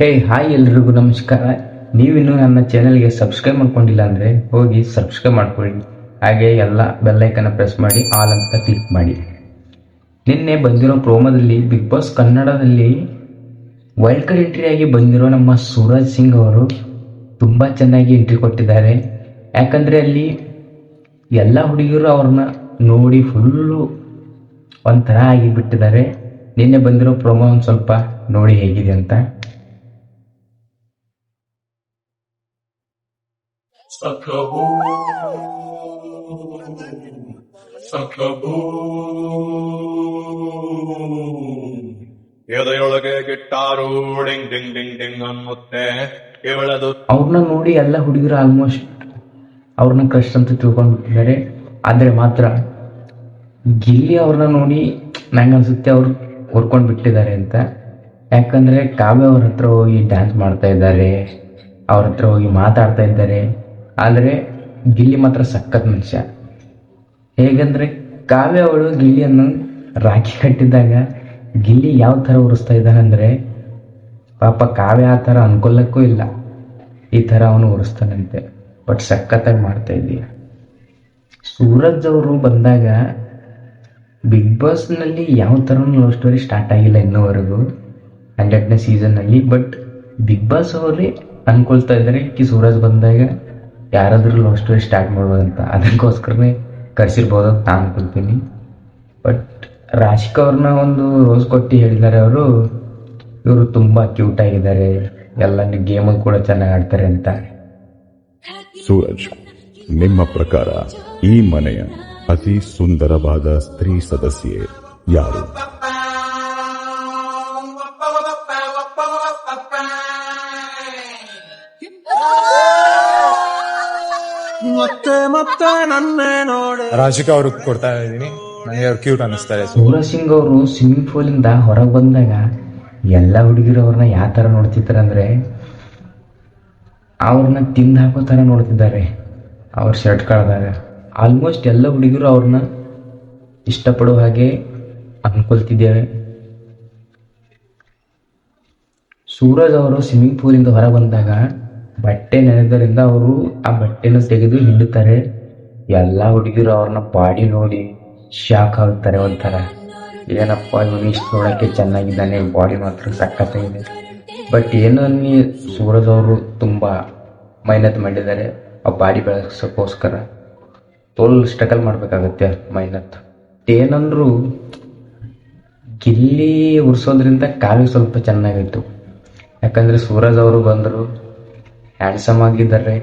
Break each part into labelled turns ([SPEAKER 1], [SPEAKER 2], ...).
[SPEAKER 1] ಹೇ, hi ಎಲ್ರಿಗೂ ನಮಸ್ಕಾರ. ನೀವಿನ್ನೂ ನನ್ನ ಚಾನೆಲ್ಗೆ ಸಬ್ಸ್ಕ್ರೈಬ್ ಮಾಡ್ಕೊಂಡಿಲ್ಲ ಅಂದರೆ ಹೋಗಿ ಸಬ್ಸ್ಕ್ರೈಬ್ ಮಾಡ್ಕೊಳ್ಳಿ. ಹಾಗೆ ಎಲ್ಲ ಬೆಲ್ಲೈಕನ್ನು ಪ್ರೆಸ್ ಮಾಡಿ ಆಲ್ ಅಂತ ಕ್ಲಿಕ್ ಮಾಡಿ. ನಿನ್ನೆ ಬಂದಿರೋ ಪ್ರೋಮೋದಲ್ಲಿ ಬಿಗ್ ಬಾಸ್ ಕನ್ನಡದಲ್ಲಿ ವೈಲ್ಡ್ ಕಾರ್ಡ್ ಎಂಟ್ರಿ ಆಗಿ ಬಂದಿರೋ ನಮ್ಮ ಸೂರಜ್ ಸಿಂಗ್ ಅವರು ತುಂಬ ಚೆನ್ನಾಗಿ ಎಂಟ್ರಿ ಕೊಟ್ಟಿದ್ದಾರೆ. ಯಾಕಂದರೆ ಅಲ್ಲಿ ಎಲ್ಲ ಹುಡುಗಿಯರು ಅವ್ರನ್ನ ನೋಡಿ ಫುಲ್ಲು ಒಂಥರ ಆಗಿಬಿಟ್ಟಿದ್ದಾರೆ. ನಿನ್ನೆ ಬಂದಿರೋ ಪ್ರೋಮೋ ಒಂದು ಸ್ವಲ್ಪ ನೋಡಿ ಹೇಗಿದೆ ಅಂತ.
[SPEAKER 2] ಸಖಬೂ ಎದೆಯೊಳಗೆ guitar, ding ding ding ding ಅನ್ನುತ್ತೆ. ಇವಳದು
[SPEAKER 1] ಅವ್ರನ್ನ ನೋಡಿ ಎಲ್ಲ ಹುಡುಗರು ಆಲ್ಮೋಸ್ಟ್ ಅವ್ರನ್ನ ಕ್ರಶ್ ಅಂತ ತಿಳ್ಕೊಂಡ್ಬಿಟ್ಟಿದ್ದಾರೆ ಆದರೆ ಮಾತ್ರ ಗಿಲ್ಲಿ ಅವ್ರನ್ನ ನೋಡಿ ನಂಗೆ ಅನ್ಸುತ್ತೆ ಅವ್ರು ಹೊರ್ಕೊಂಡು ಬಿಟ್ಟಿದ್ದಾರೆ ಅಂತ. ಯಾಕಂದರೆ ಕಾವ್ಯ ಅವ್ರ ಹತ್ರ ಹೋಗಿ ಡ್ಯಾನ್ಸ್ ಮಾಡ್ತಾ ಇದ್ದಾರೆ, ಅವ್ರ ಹತ್ರ ಹೋಗಿ ಮಾತಾಡ್ತಾ ಇದ್ದಾರೆ. ಆದರೆ ಗಿಲ್ಲಿ ಮಾತ್ರ ಸಖತ್ ಮನುಷ್ಯ. ಹೇಗಂದ್ರೆ ಕಾವ್ಯ ಅವಳು ಗಿಲ್ಲಿಯನ್ನು ರಾಖಿ ಕಟ್ಟಿದ್ದಾಗ ಗಿಲ್ಲಿ ಯಾವ ಥರ ಉರಿಸ್ತಾ ಇದ್ದಾನಂದ್ರೆ, ಪಾಪ ಕಾವ್ಯ ಆ ಥರ ಅನ್ಕೊಳ್ಳೋಕ್ಕೂ ಇಲ್ಲ. ಈ ಥರ ಅವನು ಉರಿಸ್ತಾನಂತೆ. ಬಟ್ ಸಖತ್ತಾಗಿ ಮಾಡ್ತಾ ಇದ್ದೀಯ. ಸೂರಜ್ ಅವರು ಬಂದಾಗ ಬಿಗ್ ಬಾಸ್ನಲ್ಲಿ ಯಾವ ಥರನೂ ಲವ್ ಸ್ಟೋರಿ ಸ್ಟಾರ್ಟ್ ಆಗಿಲ್ಲ ಇನ್ನೂವರೆಗೂ, ಹಂಡ್ರೆಡ್ನೇ ಸೀಸನ್ನಲ್ಲಿ. ಬಟ್ ಬಿಗ್ ಬಾಸ್ ಅವರೇ ಅನ್ಕೊಳ್ತಾ ಇದ್ದಾರೆ. ಕಿ ಸೂರಜ್ ಬಂದಾಗ ಯಾರಾದರೂ ಲವ್ ಸ್ಟೋರಿ ಸ್ಟಾರ್ಟ್ ಮಾಡ್ಬೋದಂತ ಅದಕ್ಕೋಸ್ಕರನೇ ಕರೆಸಿರ್ಬೋದು ಅಂತ ನಾನು ಬಟ್ ರಾಶಿಕ್ ಅವ್ರನ್ನ ಒಂದು ರೋಸ್ ಕೊಟ್ಟು ಹೇಳಿದ್ದಾರೆ ಅವರು, ಇವರು ತುಂಬ ಕ್ಯೂಟ್ ಆಗಿದ್ದಾರೆ. ಎಲ್ಲ ಗೇಮ್ ಕೂಡ ಚೆನ್ನಾಗಿ ಆಡ್ತಾರೆ ಅಂತ.
[SPEAKER 3] ಸೂರಜ್, ನಿಮ್ಮ ಪ್ರಕಾರ ಈ ಮನೆಯ ಅತಿ ಸುಂದರವಾದ ಸ್ತ್ರೀ ಸದಸ್ಯೆ ಯಾರು?
[SPEAKER 2] ಮತ್ತೆ ಮತ್ತೆ ನನ್ನೇ ನೋಡಿ.
[SPEAKER 4] ರಾಶಿಕಾ ಅವ್ರಿಗೆ ಕೊಡ್ತಾ ಇದ್ದೀನಿ. ನನಗೆ ಅವ್ರು ಕ್ಯೂಟ್ ಅನ್ನಿಸ್ತಾರೆ
[SPEAKER 1] ಸೂರಜ್ ಸಿಂಗ್ ಅವರು ಸ್ವಿಮ್ಮಿಂಗ್ ಪೂಲಿಂದ ಹೊರಗೆ ಬಂದಾಗ ಎಲ್ಲ ಹುಡುಗಿರು ಅವ್ರನ್ನ ಯಾವ ಥರ ನೋಡ್ತಿದ್ದಾರೆ ಅಂದರೆ ಅವ್ರನ್ನ ತಿಂದು ಹಾಕೋ ಥರ ನೋಡ್ತಿದ್ದಾರೆ ಅವ್ರ ಶರ್ಟ್ ಕಳೆದಾಗ. ಆಲ್ಮೋಸ್ಟ್ ಎಲ್ಲ ಹುಡುಗಿರು ಅವ್ರನ್ನ ಇಷ್ಟಪಡೋ ಹಾಗೆ ಅನ್ಕೊಳ್ತಿದ್ದೇವೆ. ಸೂರಜ್ ಅವರು ಸ್ವಿಮ್ಮಿಂಗ್ ಪೂಲಿಂದ ಹೊರ ಬಂದಾಗ ಬಟ್ಟೆ ನೆನೆದರಿಂದ ಅವರು ಆ ಬಟ್ಟೆನ ತೆಗೆದು ಹಿಂಡುತ್ತಾರೆ ಎಲ್ಲ ಹುಡುಗಿರು ಅವ್ರನ್ನ ಬಾಡಿ ನೋಡಿ ಶಾಕ್ ಆಗ್ತಾರೆ ಒಂಥರ. ಏನಪ್ಪ ಇವನು ಇಷ್ಟು ನೋಡೋಕ್ಕೆ ಚೆನ್ನಾಗಿದ್ದಾನೆ ಬಾಡಿ ಮಾತ್ರ ಸಖತ್ತಾಗಿದೆ. ಬಟ್ ಏನೋ ಸೂರಜ್ ಅವರು ತುಂಬ ಮೆಹನತ್ ಮಾಡಿದ್ದಾರೆ. ಆ ಬಾಡಿ ಬೆಳೆಸೋಕ್ಕೋಸ್ಕರ ತೋಲ್ ಸ್ಟ್ರಗಲ್ ಮಾಡಬೇಕಾಗತ್ತೆ ಮೆಹನತ್ ಏನಂದ್ರು ಗಿಲ್ಲಿ ಉರ್ಸೋದ್ರಿಂದ ಕಾಲು ಸ್ವಲ್ಪ ಚೆನ್ನಾಗಿತ್ತು ಯಾಕಂದರೆ ಸೂರಜ್ ಅವರು ಬಂದರು ಹ್ಯಾಂಡ್ಸಮ್ ಆಗಿದ್ದಾರೆ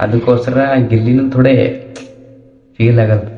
[SPEAKER 1] ಅದಕ್ಕೋಸ್ಕರ ಗಿಲ್ಲಿನೂ ಥೋಡೆ ಫೀಲ್ ಆಗತ್ತೆ.